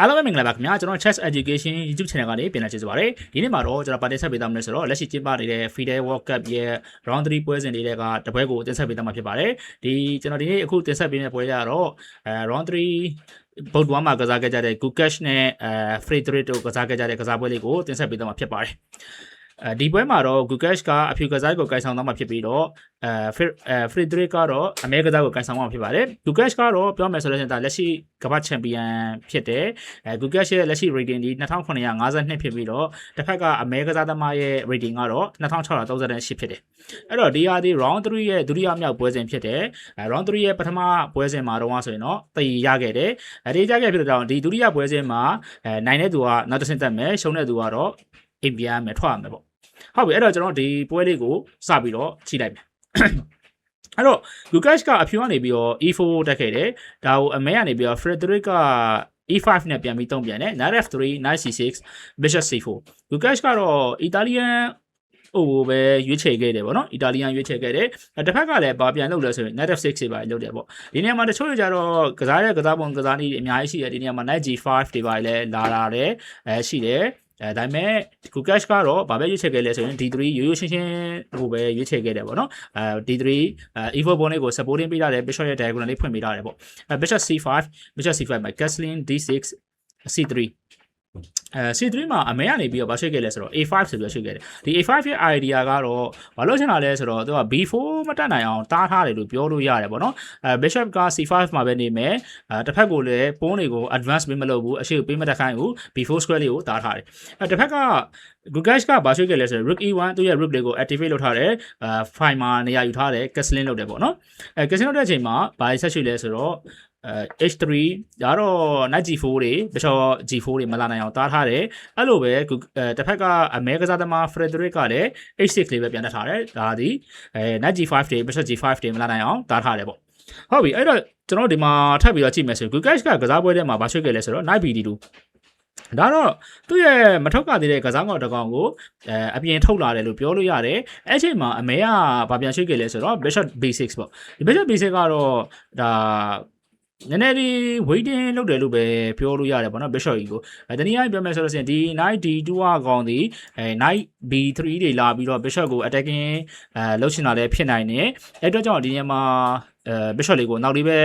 အားလုံးပဲမင်္ဂလာပါခင်ဗျာကျွန်တော် Chess Education YouTube Channel ကနေပြန်လာကြည့်စပါတယ်ဒီနေ့မှာတော့ကျွန်တော်ပါတင်ဆက်ပေးသားမလို့ဆိုတော့လက်ရှိကျင်းပနေတဲ့ FIDE World Cup ရဲ့ Round 3ပွဲစဉ်တွေကတပွဲကိုတင်ဆက်ပေးသားမှာဖြစ်ပါတယ်ဒီကျွန်တော်ဒီနေ့အခုတင်ဆက်ပေးမယ့်ပွဲကတော့အဲ Round 3ဘုတ်ဝါမှာကစားခဲ့ကြတဲ့ Gukesh နဲ့အဲ Frederick တို့ကစားခဲ့ကြတဲ့ကစားပွဲလေးကိုတင်ဆက်ပေးသားမှာဖြစ်ပါတယ် အဲဒီပွဲမှာတော့ Gukesh ကအဖြူကစားကိုကိုင်ဆောင်သွားမှာဖြစ်ပြီးတော့အဲဖရီဒရစ်ကတော့အမေကစားကိုကိုင်ဆောင်မှာဖြစ်ပါတယ်။ Gukesh ကတော့ပြောမယ်ဆိုလို့ရှိရင်ဒါလက်ရှိကမ္ဘာချန်ပီယံဖြစ်တယ်။အဲ Gukesh ရဲ့လက်ရှိ rating ဒီ2952ဖြစ်ပြီးတော့တစ်ဖက်ကအမေကစားသမားရဲ့ rating ကတော့2638ဖြစ်တယ်။အဲ့တော့ဒီဟာဒီ round 3ရဲ့ဒုတိယမြောက်ပွဲစဉ်ဖြစ်တယ်။အဲ round 3ရဲ့ပထမပွဲစဉ်မှာတော့ဆိုရင်တော့တည်ရခဲ့တယ်။အဲဒီရခဲ့ဖြစ်တဲ့ကြောင့်ဒီဒုတိယပွဲစဉ်မှာအဲနိုင်တဲ့သူကနောက်တစ်ဆင့်တက်မယ်ရှုံးတဲ့သူကတော့ အိမ်ပြန်ရမယ်ထွက်ရမယ်ပေါ့ဟုတ်ပြီအဲ့တော့ကျွန်တော်ဒီပွဲလေးကိုစပြီးတော့ကြည့်လိုက်မယ်အဲ့တော့ Lucas ကအဖြူကနေပြီးတော့ E4 တက်ခဲ့တယ်ဒါကိုအမဲကနေပြီးတော့ Frederick က E5 နဲ့ပြန်ပြီးတုံးပြန်တယ် Knight F3 Knight C6 Bishop C4 Lucas ကတော့ Italian ဟိုပဲရွေးချယ်ခဲ့တယ်ဗောနော်အီတာလီယန်ရွေးချယ်ခဲ့တယ်တစ်ဖက်ကလည်းဘာပြန်လုပ်လဲဆိုရင် net of 6 တွေပါလုပ်တယ်ဗောဒီနေရာမှာတချို့ကြတော့ကစားတဲ့ကစားပုံကစားနည်းအများကြီးရှိတယ်ဒီနေရာမှာ knight g5 တွေပါလည်းလာလာတယ်အဲရှိတယ် အဲဒါပေမဲ့ Google ကတော့ဗာပဲရွေးချယ်ခဲ့လဲဆိုရင် D3 ရိုးရိုးရှင်းရှင်းဟိုပဲရွေးချယ်ခဲ့တယ်ပေါ့နော်အဲ D3 အဲ E4 ဘုံလေးကို supporting ပေးထားတယ် Bishop ရဲ့ diagonal လေးဖွင့်ပေးထားတယ်ပေါ့အဲ Bishop C5 Bishop C5 မှာ Castling D6 C3 အဲ C3 မှာအမေကနေပြီးတော့ဗာရှိခဲ့လဲဆိုတော့ A5 ဆိုပြီးတော့ရှိခဲ့တယ်ဒီ A5 ရဲ့ idea ကတော့ဘာလို့ချင်တာလဲဆိုတော့သူက B4 မတက်နိုင်အောင်တားထားတယ်လို့ပြောလို့ရတယ်ပေါ့နော်အဲ Bishop က C5 မှာပဲနေမယ်အဲတစ်ဖက်ကိုလည်းပုံးတွေကို advance ပေးမလုပ်ဘူးအရှိကိုပေးမတက်ခိုင်းဘူး B4 square လေးကိုတားထားတယ်အဲတစ်ဖက်က Gugash ကဘာရှိခဲ့လဲဆိုတော့ Rook E1 သူ့ရဲ့ Rook လေးကို activate လုပ်ထားတယ်အဲ file မှာနေရာယူထားတယ် castling လုပ်တယ်ပေါ့နော်အဲ castling လုပ်တဲ့အချိန်မှာဘာဆက်ရှိလဲဆိုတော့ အဲ H3 ဒါတော့ Knight G4 တွေတခြား G4 တွေမလာနိုင်အောင်တားထားတယ်အဲ့လိုပဲအဲတစ်ဖက်ကအမဲကစားသမား Frederick ကလည်း H6 လေးပဲပြန်တက်ထားတယ်ဒါဒီအဲ Knight G5 တွေ Bishop G5 တွေမလာနိုင်အောင်တားထားတယ်ပေါ့ဟုတ်ပြီအဲ့တော့ကျွန်တော်ဒီမှာထပ်ပြီးတော့ကြည့်မယ်ဆိုရင် Gugash ကကစားပွဲထဲမှာဘာရွှေ့ခဲ့လဲဆိုတော့ Knight BD2 ဒါတော့သူ့ရဲ့မထုတ်ကသေးတဲ့ကစားကောက်တစ်ကောင်ကိုအဲအပြင်ထုတ်လာတယ်လို့ပြောလို့ရတယ်အဲ့ချိန်မှာအမေကဗာပြန်ရွှေ့ခဲ့လဲဆိုတော့ Bishop B6 ပေါ့ဒီ Bishop B6 ကတော့ဒါ နည်းနည်းလေး waiting လုပ်တယ်လို့ပဲပြောလို့ရတယ်ပေါ့နော် Bishop ကြီးကိုအဲတနည်းအားဖြင့်ပြောမယ်ဆိုလို့ရှိရင်ဒီ Knight D2 ကကောင်ဒီအဲ Knight B3 တွေလာပြီးတော့ Bishop ကို attacking အဲလုပ်ချင်တာလည်းဖြစ်နိုင်တယ်အဲ့တော့ကြောင့်ဒီညမှာအဲ Bishop လေးကိုနောက်လေးပဲ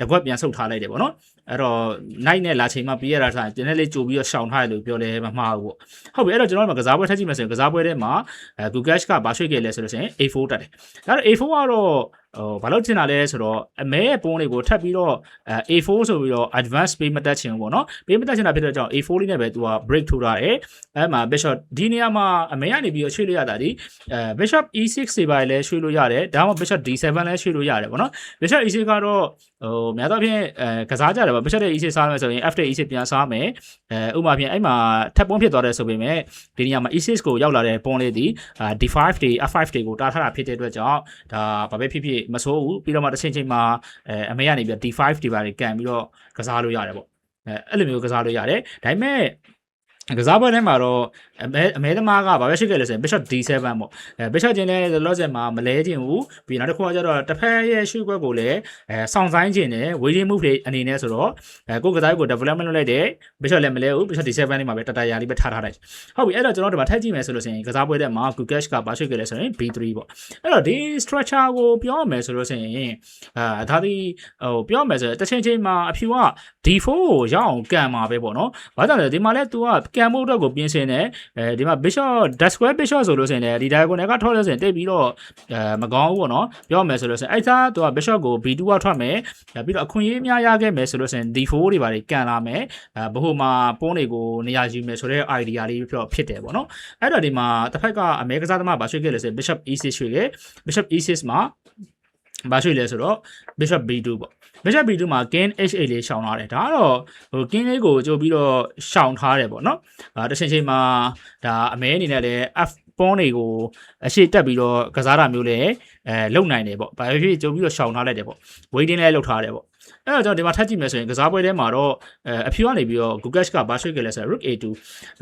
တကွက်ပြန်ဆုတ်ထားလိုက်တယ်ပေါ့နော်အဲ့တော့ night နဲ့လာချိန်မှာပြီးရတာဆိုရင်တင်းနဲ့လေးကြိုပြီးတော့ရှောင်ထားတယ်လို့ပြောလဲမမှားဘူးပေါ့ဟုတ်ပြီအဲ့တော့ကျွန်တော်တို့ကစားပွဲထက်ကြည့်မယ်ဆိုရင်ကစားပွဲထဲမှာအဲ Google ကဘာရွှေ့ခဲ့လဲဆိုလို့ရှိရင် A4 တက်တယ်ဒါတော့ A4 ကတော့ ဟိုဘာလို့ကျင်တာလဲဆိုတော့အမဲရဲ့ပုံးလေးကိုထပ်ပြီးတော့အဲ A4 ဆိုပြီးတော့ advance ပေးမတက်ချင်ဘူးပေါ့နော်ပေးမတက်ချင်တာဖြစ်တဲ့ကြောင့် A4 လေးနဲ့ပဲသူက break ထိုးထားတယ်အဲမှာ bishop ဒီနေရာမှာအမဲကနေပြီးတော့ရွှေ့လို့ရတာဒီအဲ bishop E6 တွေပါလည်းရွှေ့လို့ရတယ်ဒါမှမဟုတ် bishop D7 လည်းရွှေ့လို့ရတယ်ပေါ့နော် bishop E6 ကတော့ဟိုများသောအားဖြင့်အဲကစားကြတယ်ပေါ့ bishop တဲ့ E6 စားမယ်ဆိုရင် F တဲ့ E6 ပြန်စားမယ်အဲဥပမာဖြင့်အဲ့မှာထပ်ပုံးဖြစ်သွားတယ်ဆိုပေမဲ့ဒီနေရာမှာ E6 ကိုရောက်လာတဲ့ပုံးလေးဒီအာ D5 တွေ F5 တွေကိုတားထားတာဖြစ်တဲ့အတွက်ကြောင့်ဒါဘာပဲဖြစ်ဖြစ်မဆိုးဘူးပြီးတော့မှတစ်ချိန်ချိန်မှာအဲအမေကနေပြီး D5 တွေပါတွေကန်ပြီးတော့ကစားလို့ရတယ်ပေါ့အဲအဲ့လိုမျိုးကစားလို့ရတယ်ဒါပေမဲ့ ကစားပွဲထဲမှာတော့အမဲအမဲသမားကဘာပဲရှိခဲ့လဲဆိုရင် Bishop D7 ပေါ့အဲ Bishop ချင်းလည်းလောဆယ်မှာမလဲခြင်းဘူးပြီးနောက်တစ်ခုကကျတော့တစ်ဖက်ရဲ့ရှုခွက်ကိုလည်းအဲစောင့်ဆိုင်ခြင်းနဲ့ waiting move တွေအနေနဲ့ဆိုတော့အဲကိုယ်ကစားကို development လုပ်လိုက်တယ် Bishop လည်းမလဲဘူး Bishop D7 လေးမှာပဲတတရာလေးပဲထားထားလိုက်ဟုတ်ပြီအဲ့တော့ကျွန်တော်တို့ဒီမှာထည့်ကြည့်မယ်ဆိုလို့ရှိရင်ကစားပွဲထဲမှာ Gugash ကဘာရှိခဲ့လဲဆိုရင် B3 ပေါ့အဲ့တော့ဒီ structure ကိုပြောရမယ်ဆိုလို့ရှိရင်အာဒါဒီဟိုပြောရမယ်ဆိုရင်တစ်ချိန်ချိန်မှာအဖြူက D4 ကိုရအောင်ကန်မှာပဲပေါ့နော်ဘာကြောင့်လဲဒီမှာလဲ तू ကကန်ဖို့အတွက်ကိုပြင်ဆင်တယ်အဲဒီမှာ bishop dash square bishop ဆိုလို့ဆိုရင်လည်းဒီ diagonal ကထောက်လို့ဆိုရင်တိတ်ပြီးတော့အဲမကောင်းဘူးပေါ့နော်ပြောမယ်ဆိုလို့ဆိုရင်အဲ့သား तू က bishop ကို B2 ကထွက်မယ်ပြီးတော့အခွင့်အရေးများရခဲ့မယ်ဆိုလို့ဆိုရင် D4 တွေပါတွေကန်လာမယ်အဲဘို့မှာပုံးတွေကိုနေရာယူမယ်ဆိုတဲ့ idea လေးပြောဖြစ်တယ်ပေါ့နော်အဲ့တော့ဒီမှာတစ်ဖက်ကအမေကစားသမားဗာရွှေ့ခဲ့လို့ဆိုရင် bishop e6 ရွှေ့ခဲ့ bishop e6 မှာဘာရွှေ့လဲဆိုတော့ bishop b2 ပေါ့ bishop b2 မှာ king h8 လေးရှောင်ထားတယ်ဒါကတော့ဟို king လေးကိုကြိုပြီးတော့ရှောင်ထားတယ်ပေါ့နော်အဲတစ်ချိန်ချိန်မှာဒါအမဲအနေနဲ့လည်း f ပွန်းတွေကိုအရှိတက်ပြီးတော့ကစားတာမျိုးလည်းအဲလုံနိုင်တယ်ပေါ့ဘာဖြစ်ဖြစ်ကြိုပြီးတော့ရှောင်ထားလိုက်တယ်ပေါ့ waiting လည်းလုပ်ထားတယ်ပေါ့အဲ့တော့ကျွန်တော်ဒီမှာထပ်ကြည့်မယ်ဆိုရင်ကစားပွဲထဲမှာတော့အဲအဖြူကနေပြီးတော့ Gugash ကဘာရွှေ့ခဲ့လဲဆိုတော့ Rook A2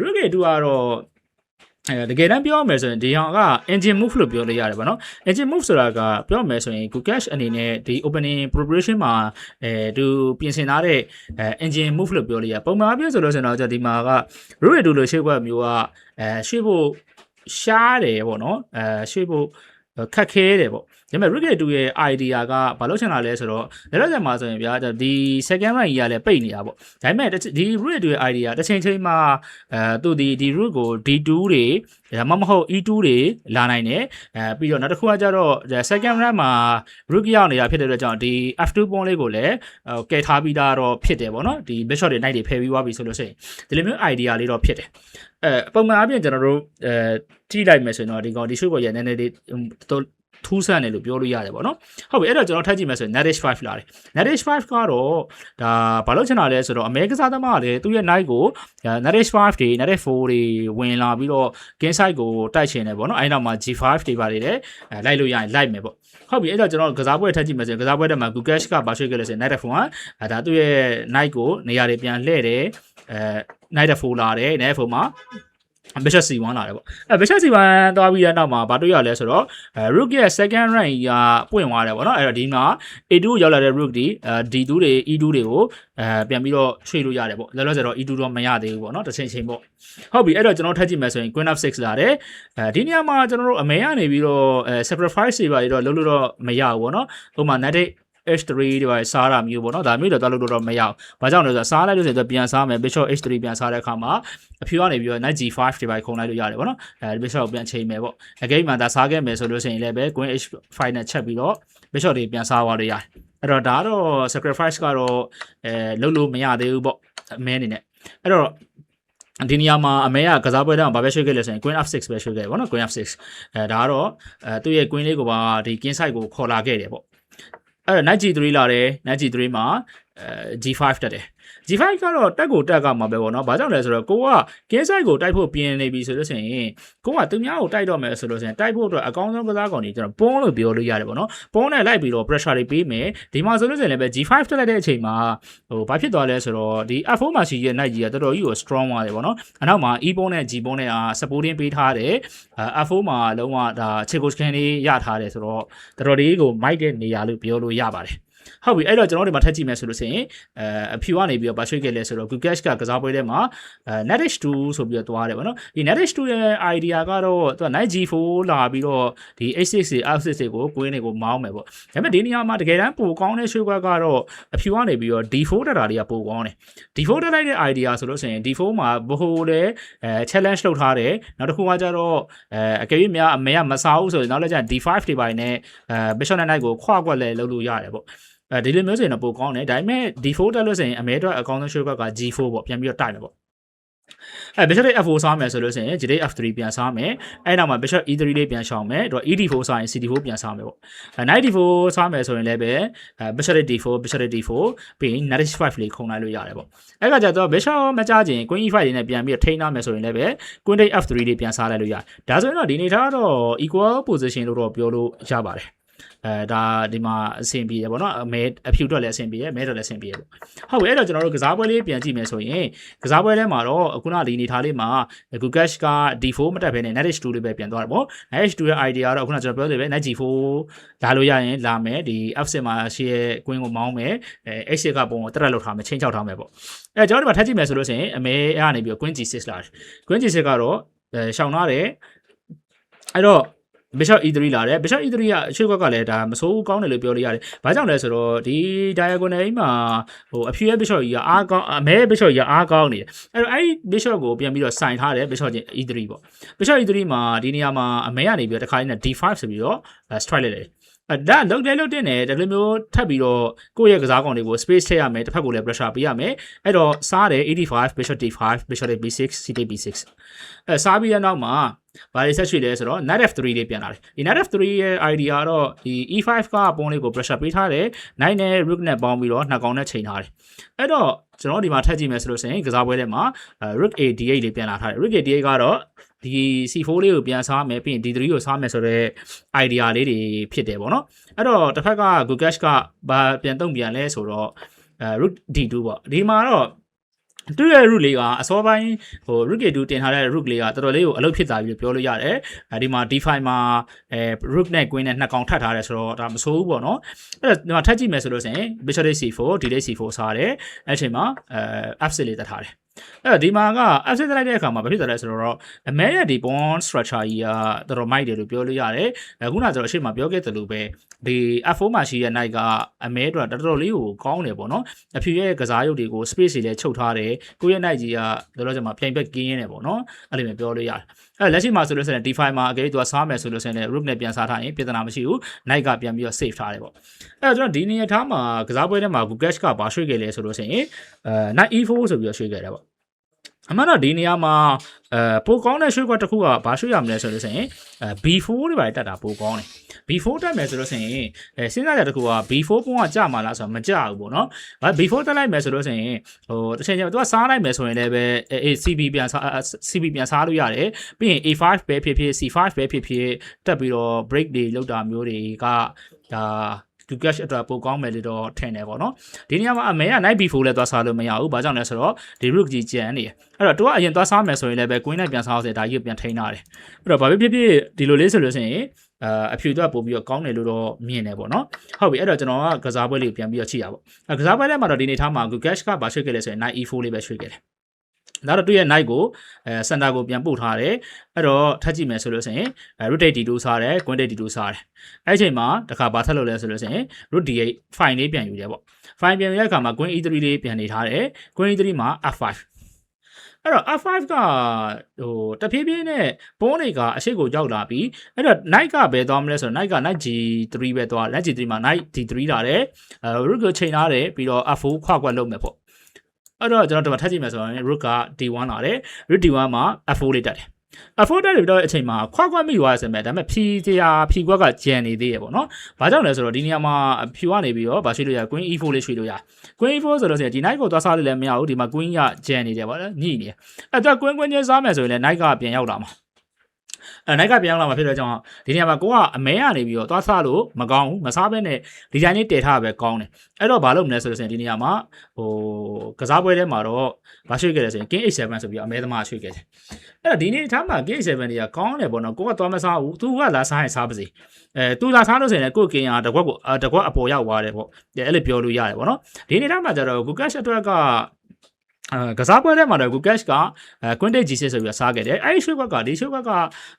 Rook A2 ကတော့ အဲတကယ်တမ်းပြောရမယ်ဆိုရင်ဒီဟောင်က engine move လို့ပြောလို့ရတယ်ဗောနော် engine move ဆိုတာကပြောရမယ်ဆိုရင် Google အနေနဲ့ဒီ opening preparation မှာအဲသူပြင်ဆင်ထားတဲ့အဲ engine move လို့ပြောလို့ရပုံမှန်အပြည့်ဆိုလို့ဆိုရင်တော့ဒီမှာက root တူလို့ရှေ့ဘက်မျိုးကအဲရှေ့ဖို့ရှားတယ်ဗောနော်အဲရှေ့ဖို့ခက်ခဲတယ်ဗော ဒါပေမဲ့ Rick 2ရဲ့ idea ကဘာလို့ချင်တာလဲဆိုတော့လက်တော့ဆက်မှာဆိုရင်ဗျာဒီ second rank ကြီးကလည်းပိတ်နေတာပေါ့ဒါပေမဲ့ဒီ Rick 2ရဲ့ idea တစ်ချိန်ချိန်မှာအဲသူဒီဒီ root ကို D2 တွေဒါမှမဟုတ် E2 တွေလာနိုင်တယ်အဲပြီးတော့နောက်တစ်ခုကကျတော့ second rank မှာ rook ရောက်နေတာဖြစ်တဲ့အတွက်ကြောင့်ဒီ F2 ပုံးလေးကိုလည်းကယ်ထားပြီးသားတော့ဖြစ်တယ်ပေါ့နော်ဒီ bishop တွေ knight တွေဖယ်ပြီးသွားပြီဆိုလို့ရှိရင်ဒီလိုမျိုး idea လေးတော့ဖြစ်တယ်အဲပုံမှန်အပြင်ကျွန်တော်တို့အဲကြည့်လိုက်မယ်ဆိုရင်တော့ဒီကောင်ဒီ show ပေါ်ရနည်းနည်းလေး ထူးဆန်းတယ်လို့ပြောလို့ရတယ်ပေါ့နော်ဟုတ်ပြီအဲ့တော့ကျွန်တော်ထပ်ကြည့်မယ်ဆိုရင် Nadish 5လာတယ် Nadish 5ကတော့ဒါဘာလို့ချင်တာလဲဆိုတော့အမေကစားသမားကလည်းသူ့ရဲ့ night ကို Nadish 5တွေ Nadish 4တွေဝင်လာပြီးတော့ game side ကိုတိုက်ချင်တယ်ပေါ့နော်အဲ့နောက်မှာ G5 တွေပါနေတယ်လိုက်လို့ရရင်လိုက်မယ်ပေါ့ဟုတ်ပြီအဲ့တော့ကျွန်တော်ကစားပွဲထပ်ကြည့်မယ်ဆိုရင်ကစားပွဲတက်မှာ Google ကဘာရွှေ့ခဲ့လဲဆိုရင် Night F1 အဲဒါသူ့ရဲ့ night ကိုနေရာတွေပြန်လှည့်တယ်အဲ Night F4 လာတယ် Night F4 မှာ Bishop C1 လာတယ်ပေါ့အဲ Bishop C1 သွားပြီးတဲ့နောက်မှာဘာတွေ့ရလဲဆိုတော့အဲ Rook ရဲ့ second rank ကပွင့်သွားတယ်ပေါ့နော်အဲ့တော့ဒီမှာ A2 ကိုရောက်လာတဲ့ Rook ဒီအဲ D2 တွေ E2 တွေကိုအဲပြန်ပြီးတော့ရွှေ့လို့ရတယ်ပေါ့လောလောဆယ်တော့ E2 တော့မရသေးဘူးပေါ့နော်တစ်ချိန်ချိန်ပေါ့ဟုတ်ပြီအဲ့တော့ကျွန်တော်ထပ်ကြည့်မယ်ဆိုရင် Queen of 6လာတယ်အဲဒီနေရာမှာကျွန်တော်တို့အမေကနေပြီးတော့အဲ sacrifice တွေပါပြီးတော့လုံးလို့တော့မရဘူးပေါ့နော်ဟိုမှာ Natic H3 တွေပါစားတာမျိုးပေါ့နော်ဒါမျိုးတော့သွားလို့တော့မရအောင်။ဘာကြောင့်လဲဆိုတော့စားလိုက်လို့ဆိုတော့ပြန်စားမယ် Bishop H3 ပြန်စားတဲ့အခါမှာအဖြူကနေပြီးတော့ Knight G5 တွေပါခုံလိုက်လို့ရတယ်ပေါ့နော်။အဲ Bishop ကိုပြန်ချိန်မယ်ပေါ့။အကိမ်းမှာဒါစားခဲ့မယ်ဆိုလို့ရှိရင်လည်းပဲ Queen H5 နဲ့ချက်ပြီးတော့ Bishop တွေပြန်စားသွားလို့ရတယ်။အဲ့တော့ဒါကတော့ sacrifice ကတော့အဲလုံးလို့မရသေးဘူးပေါ့အမဲအနေနဲ့။အဲ့တော့ဒီနေရာမှာအမဲကကစားပွဲတောင်ဘာပဲရွှေ့ခဲ့လဲဆိုရင် Queen F6 ပဲရွှေ့ခဲ့ပေါ့နော် Queen F6 အဲဒါကတော့အဲသူ့ရဲ့ Queen လေးကိုပါဒီ King side ကိုခေါ်လာခဲ့တယ်ပေါ့ အဲ့တော့ Knight G3 လာတယ် Knight G3 မှာအဲ G5 တက်တယ် G5 ကတော့တက်ကိုတက်ကမှာပဲပေါ့နော်။ဘာကြောင့်လဲဆိုတော့ကိုက game side ကိုတိုက်ဖို့ပြင်နေပြီဆိုလို့ဆိုရင်ကိုကသူများကိုတိုက်တော့မယ်ဆိုလို့ဆိုရင်တိုက်ဖို့အတွက်အကောင်းဆုံးကစားကောင်တွေကျွန်တော်ပွန်းလို့ပြောလို့ရတယ်ပေါ့နော်။ပွန်းနဲ့လိုက်ပြီးတော့ pressure တွေပေးမယ်။ဒီမှာဆိုလို့ဆိုရင်လည်းပဲ G5 တက်လိုက်တဲ့အချိန်မှာဟိုဘာဖြစ်သွားလဲဆိုတော့ဒီ F4 မှာရှိရဲ့ knight ကြီးကတော်တော်ကြီးကို strong သွားတယ်ပေါ့နော်။အနောက်မှာ E ပွန်းနဲ့ G ပွန်းနဲ့အာ supporting ပေးထားတယ်။ F4 မှာလုံးဝဒါ check scan လေးရထားတယ်ဆိုတော့တော်တော်လေးကို mic တဲ့နေရာလို့ပြောလို့ရပါတယ်။ ဟုတ်ပြီအဲ့တော့ကျွန်တော်တို့ဒီမှာထပ်ကြည့်မယ်ဆိုလို့ရှိရင်အဲအဖြူကနေပြီးတော့ဘာရွှေ့ခဲ့လဲဆိုတော့ Google ကကစားပွဲထဲမှာအဲ Netish 2ဆိုပြီးတော့သွားတယ်ဗောနော်ဒီ Netish 2ရဲ့ idea ကတော့သူက Night G4 လာပြီးတော့ဒီ H6 တွေ F6 တွေကိုကိုင်းတွေကိုမောင်းမယ်ဗောဒါပေမဲ့ဒီနေရာမှာတကယ်တမ်းပိုကောင်းတဲ့ရွှေ့ကွက်ကတော့အဖြူကနေပြီးတော့ D4 တက်တာတွေကပိုကောင်းတယ် D4 တက်လိုက်တဲ့ idea ဆိုလို့ရှိရင် D4 မှာဘိုးလည်းအဲ challenge လုပ်ထားတယ်နောက်တစ်ခုကကျတော့အဲအကယ်၍များအမေကမစားဘူးဆိုရင်နောက်လည်းကျ D5 တွေပိုင်းနဲ့အဲ Bishop Knight ကိုခွာကွက်လဲလုပ်လို့ရတယ်ဗော အဲဒီလိုမျိုးဆိုရင်တော့ပိုကောင်းတယ်ဒါပေမဲ့ D4 တက်လို့ဆိုရင်အမဲတော့အကောင်းဆုံး shortcut က G4 ပေါ့ပြန်ပြီးတော့တိုက်မယ်ပေါ့အဲ bishop f4 စားမယ်ဆိုလို့ရှိရင် j f3 ပြန်စားမယ်အဲနောက်မှာ bishop e3 လေးပြန်ရှောင်မယ်တော့ ed4 စားရင် cd4 ပြန်စားမယ်ပေါ့အဲ knight d4 စားမယ်ဆိုရင်လည်းပဲအဲ bishop d4 bishop d4 ပြီးရင် knight h5 လေးခုံလိုက်လို့ရတယ်ပေါ့အဲကကြတော့ bishop မကြခြင်း queen e5 လေးနဲ့ပြန်ပြီးထိန်းထားမယ်ဆိုရင်လည်းပဲ queen f3 လေးပြန်စားလိုက်လို့ရတယ်ဒါဆိုရင်တော့ဒီနေထားတော့ equal position လို့တော့ပြောလို့ရပါတယ် အဲဒါဒီမှာအဆင်ပြေတယ်ပေါ့နော်အမဲအဖြူတော့လည်းအဆင်ပြေတယ်မဲတော့လည်းအဆင်ပြေတယ်ပေါ့ဟုတ်ပြီအဲ့တော့ကျွန်တော်တို့ကစားပွဲလေးပြန်ကြည့်မယ်ဆိုရင်ကစားပွဲထဲမှာတော့အခုနဒီနေထားလေးမှာ Google က D4 မတက်ဘဲနဲ့ Net H2 လေးပဲပြန်သွားတယ်ပေါ့ Net H2 ရဲ့ idea ကတော့အခုနကျွန်တော်ပြောသေးပဲ Net G4 လာလို့ရရင်လာမယ်ဒီ F6 မှာရှိရဲ့ queen ကိုမောင်းမယ်အဲ H6 ကပုံကိုတက်တက်လောက်ထားမယ်ချင်းချောက်ထားမယ်ပေါ့အဲကျွန်တော်ဒီမှာထပ်ကြည့်မယ်ဆိုလို့ရှိရင်အမဲအဲ့ကနေပြီး queen G6 လာတယ် queen G6 ကတော့အဲရှောင်ထားတယ်အဲ့တော့ Bishop E3 လာတယ် Bishop E3 ကအရှိတ်ကလည်းဒါမဆိုးကောင်းတယ်လို့ပြောလို့ရတယ်။ဘာကြောင့်လဲဆိုတော့ဒီ diagonal ကြီးမှာဟိုအဖြူရဲ့ Bishop ကြီးကအားကောင်းအမဲ Bishop ကြီးကအားကောင်းနေတယ်။အဲ့တော့အဲ့ဒီ Bishop ကိုပြန်ပြီးတော့စိုင်ထားတယ် Bishop ချင်း E3 ပေါ့။ Bishop E3 မှာဒီနေရာမှာအမဲကနေပြီးတော့တစ်ခါလေးနဲ့ D5 ဆိုပြီးတော့ strike လိုက်တယ်။အဲ ဒါလုတ်လဲလုတ်တင်တယ်ဒါလိုမျိုးထပ်ပြီးတော့ကိုယ့်ရဲ့ကစားကောင်တွေကို space ထည့်ရမယ်တစ်ဖက်ကိုလည်း pressure ပေးရမယ်အဲ့တော့စားတယ်85 bishop d5 bishop b6 ct b6 အဲစားပြီးတဲ့နောက်မှာဘာတွေဆက်ရွှေ့လဲဆိုတော့ knight f3 လေးပြန်လာတယ်ဒီ knight f3 ရဲ့ idea ကတော့ဒီ e5 ကပုံလေးကို pressure ပေးထားတယ် knight နဲ့ rook နဲ့ပေါင်းပြီးတော့နှစ်ကောင်နဲ့ချိန်ထားတယ်အဲ့တော့ကျွန်တော်ဒီမှာထပ်ကြည့်မယ်ဆိုလို့ရှိရင်ကစားပွဲထဲမှာ rook a d8 လေးပြန်လာထားတယ် rook a d8 ကတော့ ဒီ C4 လေးကိုပြန်စားမယ်ပြီးရင် D3 ကိုစားမယ်ဆိုတော့ idea လေးတွေဖြစ်တယ်ပေါ့နော်အဲ့တော့တစ်ဖက်က Google ကဘာပြန်တုံ့ပြန်လဲဆိုတော့အဲ root D2 ပေါ့ဒီမှာတော့သူရဲ့ root လေးကအစောပိုင်းဟို root k2 တင်ထားတဲ့ root လေးကတော်တော်လေးကိုအလုပ်ဖြစ်သွားပြီလို့ပြောလို့ရတယ်အဲဒီမှာ d5 မှာအဲ root နဲ့ queen နဲ့နှစ်ကောင်ထပ်ထားတယ်ဆိုတော့ဒါမဆိုးဘူးပေါ့နော်အဲ့တော့ဒီမှာထပ်ကြည့်မယ်ဆိုလို့ရှိရင် bishop c4 d c4 စားတယ်အဲ့ချိန်မှာအဲ f6 လေးတက်ထားတယ် အဲ့တော့ဒီမှာက f6 တက်လိုက်တဲ့အခါမှာဘာဖြစ်သွားလဲဆိုတော့အမဲရဲ့ဒီ bond structure ကြီးကတော်တော်မိုက်တယ်လို့ပြောလို့ရတယ်အခုနကကျွန်တော်အရှိမပြောခဲ့သလိုပဲဒီ f4 မှာရှိတဲ့ knight ကအမဲတော့တော်တော်လေးကိုကောင်းတယ်ပေါ့နော်အဖြူရဲ့ကစားရုပ်တွေကို space တွေလည်းချုပ်ထားတယ်ကိုယ့်ရဲ့ knight ကြီးကတော်တော်ကျမှပြိုင်ဘက်ကင်းရင်းတယ်ပေါ့နော်အဲ့လိုမျိုးပြောလို့ရတယ် အဲ့လက်ရှိမှာဆိုလို့ဆိုရင် d5 မှာအကယ်၍သူကစားမယ်ဆိုလို့ဆိုရင် rook နဲ့ပြန်စားထားရင်ပြဿနာမရှိဘူး knight ကပြန်ပြီးတော့ save ထားတယ်ပေါ့အဲ့တော့ကျွန်တော်ဒီနေရာထားမှာကစားပွဲထဲမှာ Gukesh ကဘာရွှေ့ခဲ့လဲဆိုလို့ဆိုရင်အဲ knight e4 ဆိုပြီးတော့ရွှေ့ခဲ့တယ်ပေါ့ အမှန်တော့ဒီနေရာမှာအဲပိုကောင်းတဲ့ရွှေ့ကွက်တစ်ခုကဘာရွှေ့ရမလဲဆိုလို့ဆိုရင်အဲ B4 တွေပါတက်တာပိုကောင်းတယ် B4 တက်မယ်ဆိုလို့ဆိုရင်အဲစဉ်းစားကြတစ်ခုက B4 ပုံကကြာမှာလားဆိုတော့မကြဘူးပေါ့နော်ဘာ B4 တက်လိုက်မယ်ဆိုလို့ဆိုရင်ဟိုတစ်ချိန်ကျတော့သူကစားလိုက်မယ်ဆိုရင်လည်းပဲအေး CB ပြန်စား CB ပြန်စားလို့ရတယ်ပြီးရင် A5 ပဲဖြစ်ဖြစ် C5 ပဲဖြစ်ဖြစ်တက်ပြီးတော့ break တွေလောက်တာမျိုးတွေကဒါ သူ cash အတွက်ပိုကောင်းမယ်လို့တော့ထင်တယ်ပေါ့နော်ဒီနေရာမှာအမေက night before လဲသွားစားလို့မရဘူးဘာကြောင့်လဲဆိုတော့ဒီ rook ကြီးကျန်နေတယ်အဲ့တော့သူကအရင်သွားစားမယ်ဆိုရင်လည်းပဲ queen နဲ့ပြန်စားအောင်စေဒါကြီးပြန်ထိန်းထားတယ်အဲ့တော့ဘာဖြစ်ဖြစ်ဖြစ်ဒီလိုလေးဆိုလို့ရှိရင်အာအဖြူတော့ပို့ပြီးတော့ကောင်းတယ်လို့တော့မြင်တယ်ပေါ့နော်ဟုတ်ပြီအဲ့တော့ကျွန်တော်ကကစားပွဲလေးကိုပြန်ပြီးတော့ချိရပါပေါ့ကစားပွဲထဲမှာတော့ဒီနေ့ထားမှာ Google Cash ကဘာရွှေ့ခဲ့လဲဆိုရင် Knight E4 လေးပဲရွှေ့ခဲ့တယ် ဒါတော့သူ့ရဲ့ knight ကိုအဲစင်တာကိုပြန်ပို့ထားတယ်အဲ့တော့ထပ်ကြည့်မယ်ဆိုလို့ဆိုရင် rotate d2 စားတယ် queen d2 စားတယ်အဲ့ချိန်မှာတခါဘာထပ်လုပ်လဲဆိုလို့ဆိုရင် root d8 fine လေးပြန်ယူတယ်ပေါ့ fine ပြန်ယူတဲ့အခါမှာ queen e3 လေးပြန်နေထားတယ် queen e3 မှာ f5 အဲ့တော့ f5 ကဟိုတဖြည်းဖြည်းနဲ့ပုံးတွေကအရှိတ်ကိုရောက်လာပြီးအဲ့တော့ knight ကဘယ်သွားမလဲဆိုတော့ knight က knight g3 ပဲသွား knight g3 မှာ knight d3 လာတယ်အဲ rook ကိုချိန်ထားတယ်ပြီးတော့ f4 ခွာခွက်လုပ်မယ်ပေါ့ အဲ့တော့ကျွန်တော်ဒီမှာထပ်ကြည့်မယ်ဆိုရင် rook က d1 လာတယ် rook d1 မှာ f4 လေးတက်တယ် afford တက်ပြီးတော့အချိန်မှာခွာခွာမိသွားရစမယ်ဒါပေမဲ့ဖြီတရားဖြီခွက်ကကြံနေသေးရပေါ့နော်။ဘာကြောင့်လဲဆိုတော့ဒီနေရာမှာဖြူကနေပြီးတော့ဗာရွှေ့လို့ရ queen e4 လေးရွှေ့လို့ရ queen e4 ဆိုတော့ဆိုရင်ဒီ knight ကိုသွားစားလို့လည်းမရဘူးဒီမှာ queen ကကြံနေတယ်ပေါ့နော်ညှိနေတယ်။အဲ့တော့ queen queen ချင်းစားမယ်ဆိုရင်လည်း knight ကပြန်ရောက်လာမှာ။ အဲ knight ကပြန်ရောက်လာမှာဖြစ်တဲ့ကြောင့်ဒီနေရာမှာကိုကအမဲကနေပြီးတော့သွားစားလို့မကောင်းဘူးမစားဘဲနဲ့ဒီတိုင်းလေးတည်ထားပဲကောင်းတယ်။အဲ့တော့ဘာလုပ်မလဲဆိုလို့ဆိုရင်ဒီနေရာမှာဟိုကစားပွဲထဲမှာတော့ဗာရွှေ့ခဲ့တယ်ဆိုရင် king h7 ဆိုပြီးတော့အမဲသမားရွှေ့ခဲ့တယ်။အဲ့တော့ဒီနေ့ထားမှာ king h7 တွေကကောင်းတယ်ပေါ့နော်ကိုကသွားမစားဘူးသူကလာစားရင်စားပါစေ။အဲသူလာစားလို့ဆိုရင်လည်းကိုကင်ကတကွက်ကိုတကွက်အပေါ်ရောက်သွားတယ်ပေါ့။အဲ့လိုပြောလို့ရတယ်ပေါ့နော်။ဒီနေ့ထားမှာကျတော့ကိုကက်ရှ က်အတွက်ကအဲကစားပွဲထဲမှာတော့ Gukesh ကအဲ Quintet G6 ဆိုပြီးတော့စားခဲ့တယ်အဲဒီရွှေ့ဘက်ကဒီရွှေ့ဘက်က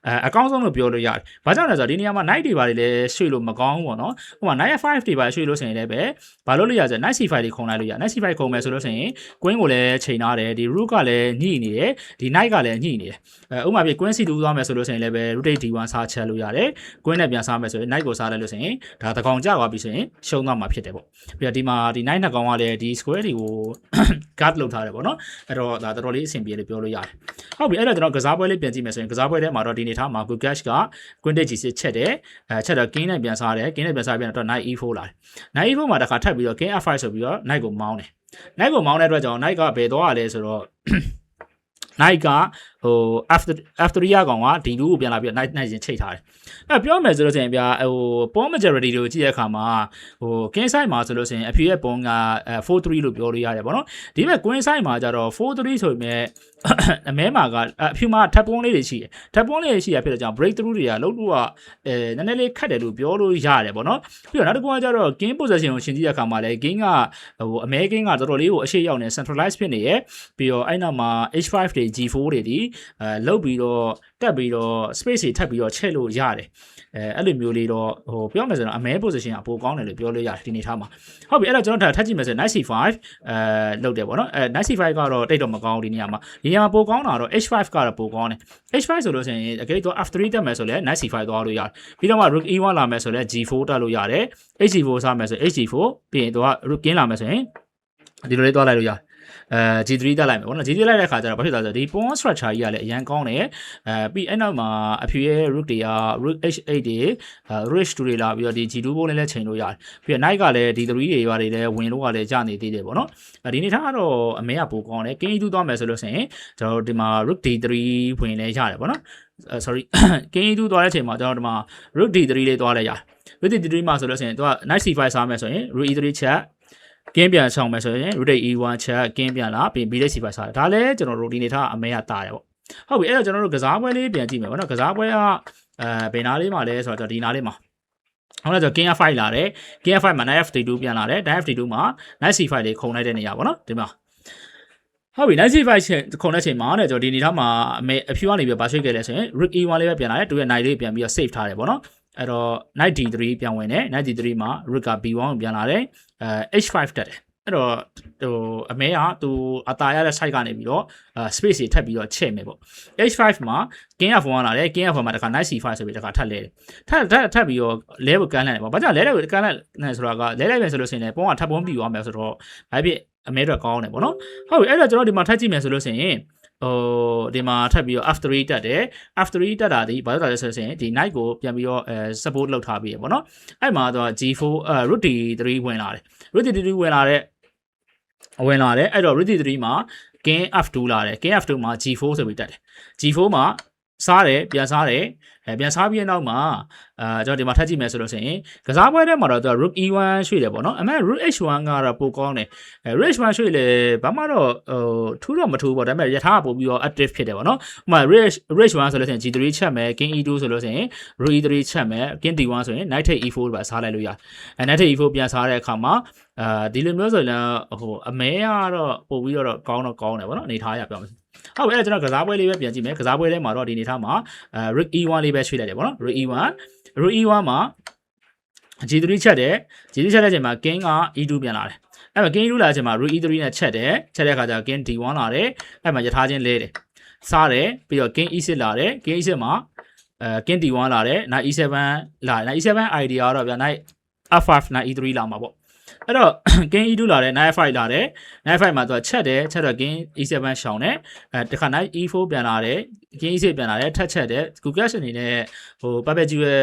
အအကောင်းဆုံးလို့ပြောလို့ရတယ်။ဘာကြောင့်လဲဆိုတော့ဒီနေရာမှာ Knight တွေပါလေလည်းရွှေ့လို့မကောင်းဘူးပေါ့နော်။ဟိုမှာ Knight F5 တွေပါရွှေ့လို့ဆိုရင်လည်းပဲဘာလို့လို့ရဆို Knight C5 တွေခုံလိုက်လို့ရ Knight C5 ခုံမယ်ဆိုလို့ဆိုရင် Queen ကိုလည်းချိန်ထားတယ်ဒီ Rook ကလည်းညှိနေတယ်ဒီ Knight ကလည်းညှိနေတယ်။အဲဥပမာပြ Queen C2 သွားမယ်ဆိုလို့ဆိုရင်လည်းပဲ Rotate D1 စားချက်လို့ရတယ်။ Queen နဲ့ပြန်စားမယ်ဆိုရင် Knight ကိုစားလိုက်လို့ဆိုရင်ဒါတကောင်ကြသွားပြီဆိုရင်ရှုံးသွားမှာဖြစ်တယ်ပေါ့။ပြီးတော့ဒီမှာဒီ Knight နှစ်ကောင်ကလည်းဒီ square တွေကို guard လုပ်ထားတယ်ပေါ့နော်။အဲ့တော့ဒါတော်တော်လေးအဆင်ပြေလို့ပြောလို့ရတယ်။ဟုတ်ပြီအဲ့တော့ကျွန်တော်ကစားပွဲလေးပြန်ကြည့်မယ်ဆိုရင်ကစားပွဲထဲမှာတော့ဒီနေထားမှာ Gukesh က Quintet G6 ချက်တယ်အဲချက်တော့ King နဲ့ပြန်စားတယ် King နဲ့ပြန်စားပြန်တော့ Knight E4 လာတယ်။ Knight E4 မှာတစ်ခါထပ်ပြီးတော့ King F5 ဆိုပြီးတော့ Knight ကိုမောင်းတယ်။ Knight ကိုမောင်းတဲ့အတွက်ကြောင့် Knight ကဘယ်သွားရလဲဆိုတော့ Knight က ဟို F F3 ရကောင်က D2 ကိုပြန်လာပြီးတော့ Knight Knight ချင်းချိန်ထားတယ်။အဲပြောမယ်ဆိုလို့ရှိရင်ဗျာဟို pawn majority ကိုကြည့်တဲ့အခါမှာဟို king side မှာဆိုလို့ရှိရင်အဖြေရဲ့ pawn က4-3လို့ပြောလို့ရတယ်ပေါ့နော်။ဒီဘက် queen side မှာကျတော့4-3ဆိုပေမဲ့အမဲမှာကအဖြူမှာ tap pawn လေးတွေရှိတယ်။ tap pawn လေးတွေရှိရဖြစ်တဲ့ကြောင့် break through တွေကလုံးလို့ကအဲနည်းနည်းလေးခတ်တယ်လို့ပြောလို့ရတယ်ပေါ့နော်။ပြီးတော့နောက်တစ်ခုကကျတော့ king position ကိုရှင်းကြည့်တဲ့အခါမှာလည်း king ကဟိုအမဲ king ကတော်တော်လေးကိုအရှိရောက်နေ centralize ဖြစ်နေရဲ့။ပြီးတော့အဲ့နောက်မှာ h5 တွေ g4 တွေဒီအဲလုတ်ပြီးတော့တက်ပြီးတော့ space တွေထပ်ပြီးတော့ချက်လို့ရတယ်အဲအဲ့လိုမျိုးလေးတော့ဟိုပြောမယ်ဆိုတော့အမဲ position အပိုကောင်းတယ်လို့ပြောလို့ရတယ်ဒီနေ့ထားမှာဟုတ်ပြီအဲ့တော့ကျွန်တော်ထပ်ကြည့်မယ်ဆိုရင် knight c5 အဲလုတ်တယ်ပေါ့နော်အဲ knight c5 ကတော့တိတ်တော့မကောင်းဘူးဒီနေရာမှာဒီနေရာမှာပိုကောင်းတာတော့ h5 ကတော့ပိုကောင်းတယ် h5 ဆိုလို့ရှိရင်အကိတော့ f3 တက်မယ်ဆိုလည်း knight c5 သွားလို့ရတယ်ပြီးတော့မှ rook e1 လာမယ်ဆိုလည်း g4 တက်လို့ရတယ် hg4 စားမယ်ဆို hg4 ပြီးရင်တော့ rook ကင်းလာမယ်ဆိုရင်ဒီလိုလေးသွားလိုက်လို့ရတယ် အဲ G3 တက်လိုက်မယ်ပေါ့နော် G3 လိုက်တဲ့ခါကျတော့ဘာဖြစ်သွားလဲဆိုဒီ pawn structure ကြီးကလည်းအရန်ကောင်းတယ်အဲပြီးအဲ့နောက်မှာအဖြူရဲ့ rook တွေက rook h8 တွေ rook 2တွေလာပြီးတော့ဒီ G2 ဘုံလေးလည်းချိန်လို့ရတယ်ပြီးတော့ knight ကလည်း D3 တွေရွာတွေလည်းဝင်လို့ကလည်းကြာနေသေးတယ်ပေါ့နော်ဒီနေ့ထားကတော့အမဲကပိုကောင်းတယ် king e2 သွားမယ်ဆိုလို့ဆိုရင်ကျွန်တော်တို့ဒီမှာ rook d3 ဝင်လည်းရတယ်ပေါ့နော် sorry king e2 သွားတဲ့အချိန်မှာကျွန်တော်ဒီမှာ rook d3 လေးသွားလဲရတယ် rook d3 မှာဆိုလို့ဆိုရင်သူက knight c5 စားမယ်ဆိုရင် rook e3 ချက် ကင်းပြန်ဆောင်မယ်ဆိုရင် rotate e1 ချက်ကင်းပြန်လာပြီး b-day c5 စားတယ်ဒါလည်းကျွန်တော်တို့ဒီနေထားအမဲရတာတယ်ပေါ့ဟုတ်ပြီအဲ့တော့ကျွန်တော်တို့ကစားပွဲလေးပြန်ကြည့်မယ်ပေါ့နော်ကစားပွဲကအဲဘယ်နာလေးမှာလဲဆိုတော့ဒီနာလေးမှာဟုတ်လားဆို king f5 လာတယ် king f5 မှာ knight f2 ပြန်လာတယ် knight f2 မှာ knight c5 လေးခုံလိုက်တဲ့နေရာပေါ့နော်ဒီမှာဟုတ်ပြီ knight c5 ချိန်ခုံတဲ့ချိန်မှာတဲ့ကျွန်တော်ဒီနေထားမှာအမေအဖြူကနေပြီးပါရွှေ့ခဲ့လဲဆိုရင် rook e1 လေးပဲပြန်လာတယ်သူရဲ့ knight လေးပြန်ပြီးတော့ save ထားတယ်ပေါ့နော် အဲ့တော့ knight d3 ပြန်ဝင်တယ် knight d3 မှာ rook က b1 ကိုပြန်လာတယ်အဲ h5 တက်တယ်အဲ့တော့ဟိုအမဲကသူအတာရတဲ့ site ကနေပြီးတော့အဲ space တွေထပ်ပြီးတော့ချက်မယ်ပေါ့ h5 မှာ king f1 လာတယ် king f1 မှာတခါ knight c5 ဆိုပြီးတခါထပ်လဲတယ်ထပ်ထပ်ထပ်ပြီးတော့ level ကန်းလိုက်တယ်ပေါ့ဘာကြောင့်လဲတယ်ကန်းလိုက်နေဆိုတာကလဲလိုက်မယ်ဆိုလို့ရှိရင်လည်းပုံကထပ်ပုံးပြီးသွားမယ်ဆိုတော့ဘာဖြစ်အမဲတော့ကောင်းတယ်ပေါ့နော်ဟုတ်ပြီအဲ့တော့ကျွန်တော်ဒီမှာထပ်ကြည့်မယ်ဆိုလို့ရှိရင် ဟိုဒီမှာထပ်ပြီးတော့ f3 တက်တယ် f3 တက်တာဒီဘာလို့လဲဆိုလို့ရှိရင်ဒီ knight ကိုပြန်ပြီးတော့အဲ support လုပ်ထားပြီးရပေါ့နော်အဲ့မှာတော့ g4 အဲ rook d3 ဝင်လာတယ် rook d3 ဝင်လာတဲ့ဝင်လာတယ်အဲ့တော့ rook d3 မှာ king f2 လာတယ် king f2 မှာ g4 ဆိုပြီးတက်တယ် g4 မှာ စားတယ်ပြန်စားတယ်အဲပြန်စားပြီးတဲ့နောက်မှာအာကျွန်တော်ဒီမှာထပ်ကြည့်မယ်ဆိုလို့ရှိရင်ကစားပွဲထဲမှာတော့သူက rook e1 ရွှေ့တယ်ပေါ့နော်အမှန် rook h1 ကတော့ပိုကောင်းတယ်အဲ rook h1 ရွှေ့လေဘာမှတော့ဟိုထူးတော့မထူးပေါ့ဒါပေမဲ့ရထားပို့ပြီးတော့ active ဖြစ်တယ်ပေါ့နော်ဥပမာ rook rook h1 ဆိုလို့ရှိရင် g3 ချက်မယ် king e2 ဆိုလို့ရှိရင် rook e3 ချက်မယ် king d1 ဆိုရင် knight take e4 ပါစားလိုက်လို့ရအဲ knight take e4 ပြန်စားတဲ့အခါမှာအာဒီလိုမျိုးဆိုရင်လည်းဟိုအမဲကတော့ပို့ပြီးတော့ကောင်းတော့ကောင်းတယ်ပေါ့နော်အနေထားရပြောမယ် ဟုတ်ပြီအဲ့ဒါကျွန်တော်ကစားပွဲလေးပဲပြန်ကြည့်မယ်ကစားပွဲထဲမှာတော့ဒီအနေထားမှာအဲ rook e1 လေးပဲရွှေ့လိုက်တယ်ပေါ့နော် rook e1 rook e1 မှာ g3 ချက်တယ် g3 ချက်တဲ့အချိန်မှာ king က e2 ပြန်လာတယ်အဲ့မှာ king e2 လာတဲ့အချိန်မှာ rook e3 နဲ့ချက်တယ်ချက်တဲ့အခါကျ king d1 လာတယ်အဲ့မှာယထာချင်းလဲတယ်စားတယ်ပြီးတော့ king e6 လာတယ် king e6 မှာအဲ king d1 လာတယ် knight e7 လာတယ် knight e7 idea ကတော့ဗျာ knight f5 knight e3 လာမှာပေါ့ အဲ့တော့ king e2 လာတယ် knight f5 လာတယ် knight f5 မှာသူကချက်တယ်ချက်တော့ king e7 ရှောင်တယ်အဲတခါ knight e4 ပြန်လာတယ် king e6 ပြန်လာတယ်ထက်ချက်တယ် google အနေနဲ့ဟို puppet ကြီးပဲ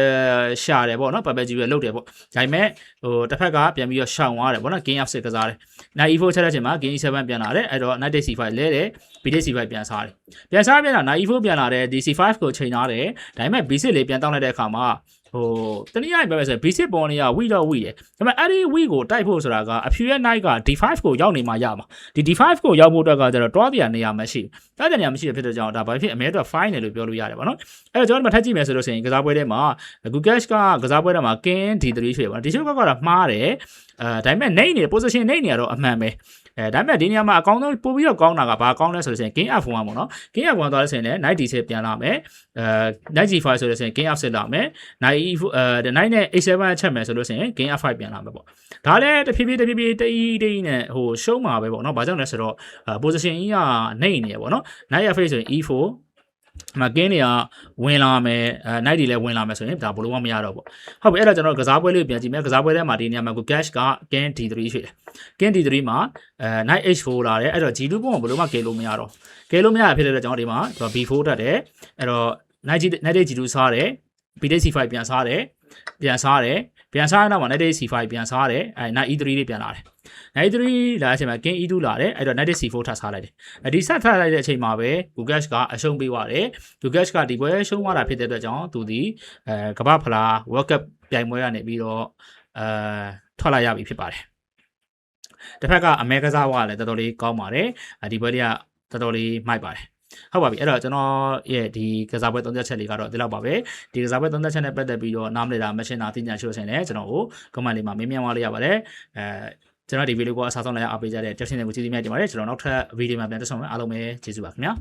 ရှာတယ်ပေါ့နော် puppet ကြီးပဲလုတ်တယ်ပေါ့ဒါပေမဲ့ဟိုတစ်ဖက်ကပြန်ပြီးတော့ရှောင်သွားတယ်ပေါ့နော် king f6 ကစားတယ် knight e4 ချက်တဲ့အချိန်မှာ king e7 ပြန်လာတယ်အဲ့တော့ knight c5 လဲတယ် b c5 ပြန်စားတယ်ပြန်စားပြန်လာ knight e4 ပြန်လာတယ် dc5 ကိုချိန်ထားတယ်ဒါပေမဲ့ b6 လေးပြန်တောင်းလိုက်တဲ့အခါမှာဟိုတနည်းအားဖြင့်ပြောမယ်ဆိုရင် basic ပေါ်နေရဝီတော့ဝီတယ်ဒါပေမဲ့အဲ့ဒီဝီကိုတိုက်ဖို့ဆိုတာကအဖြူရဲ့ night က d5 ကိုရောက်နေမှရမှာဒီ d5 ကိုရောက်ဖို့အတွက်ကကျတော့တွားပြနေရမရှိဘူးတွားပြနေရမရှိတဲ့ဖြစ်တဲ့ကြောင့်ဒါဘာဖြစ်အမဲတော့ fine တယ်လို့ပြောလို့ရတယ်ဗောနော်အဲ့တော့ကျွန်တော်တို့ထပ်ကြည့်မယ်ဆိုလို့ရှိရင်ကစားပွဲထဲမှာ Google Cash ကကစားပွဲထဲမှာ king d3 ရွှေ့ပါဒီရှုပ်ကတော့မှားတယ်အဲဒါပေမဲ့နေနေ position နေနေရတော့အမှန်ပဲအဲဒါပေမဲ့ဒီနေရာမှာအကောင်းဆုံးပို့ပြီးတော့ကောင်းတာကဘာကောင်းလဲဆိုလို့ရှိရင် king f1 ပေါ့နော် king f1 သွားလို့ရှိရင်လည်း knight d6 ပြန်လာမယ်အဲ knight g5 ဆိုလို့ရှိရင် king f6 လာမယ် knight e4 အဲ knight နဲ့ h7 ချက်မယ်ဆိုလို့ရှိရင် king f5 ပြန်လာမယ်ပေါ့ဒါလည်းတဖြည်းဖြည်းတဖြည်းဖြည်းတိတိနဲ့ဟိုရှုံးမှာပဲပေါ့နော်ဘာကြောင့်လဲဆိုတော့ position ကြီးကနေနေရပေါ့နော် knight f8 ဆိုရင် e4 မကင်းတွေကဝင်လာမယ်အဲ night တွေလည်းဝင်လာမယ်ဆိုရင်ဒါဘလို့မှမရတော့ဘူးဟုတ်ပြီအဲ့တော့ကျွန်တော်ကစားပွဲလေးပြန်ကြည့်မယ်ကစားပွဲထဲမှာဒီနေရာမှာကို cash က king d3 ရွှေ့တယ် king d3 မှာအဲ night h4 လာတယ်အဲ့တော့ g2 ပုံကဘလို့မှကဲလို့မရတော့ကဲလို့မရဖြစ်တဲ့အတွက်ကျွန်တော်ဒီမှာ b4 တက်တယ်အဲ့တော့ night night g2 စားတယ် b c5 ပြန်စားတယ်ပြန်စားတယ် ပြန်စားရတော့မှ night c5 ပြန်စားတယ်အဲ night e3 လေးပြန်လာတယ် night 3လာတဲ့အချိန်မှာ king e2 လာတယ်အဲ့တော့ night c4 ထပ်စားလိုက်တယ်အဒီဆက်ထပ်လိုက်တဲ့အချိန်မှာပဲ Gugash ကအရှုံးပေးသွားတယ် Gugash ကဒီပွဲရှုံးသွားတာဖြစ်တဲ့အတွက်ကြောင့်သူဒီအဲကမ္ဘာဖလား World Cup ပြိုင်ပွဲကနေပြီးတော့အဲထွက်လာရပြီဖြစ်ပါတယ်တစ်ဖက်ကအမဲကစားဝါကလည်းတော်တော်လေးကောင်းပါတယ်ဒီပွဲလေးကတော်တော်လေးမိုက်ပါတယ် ဟုတ်ပါပြီအဲ့တော့ကျွန်တော်ရဲ့ဒီကစားပွဲသုံးချက်ချက်လေးကတော့ဒီလောက်ပါပဲဒီကစားပွဲသုံးချက်ချက်နဲ့ပတ်သက်ပြီးတော့နားမလည်တာမရှင်းတာသိညာရှိလို့ဆိုရင်လည်းကျွန်တော်ကို comment လေးမှာမေးမြန်းသွားလို့ရပါတယ်အဲကျွန်တော်ဒီဗီဒီယိုကိုအစားဆုံးလိုက်အားပေးကြတဲ့တက်ရှင်တွေကိုကျေးဇူးများတင်ပါတယ်ကျွန်တော်နောက်ထပ်ဗီဒီယိုမှာပြန်တက်ဆုံမယ်အားလုံးပဲကျေးဇူးပါခင်ဗျာ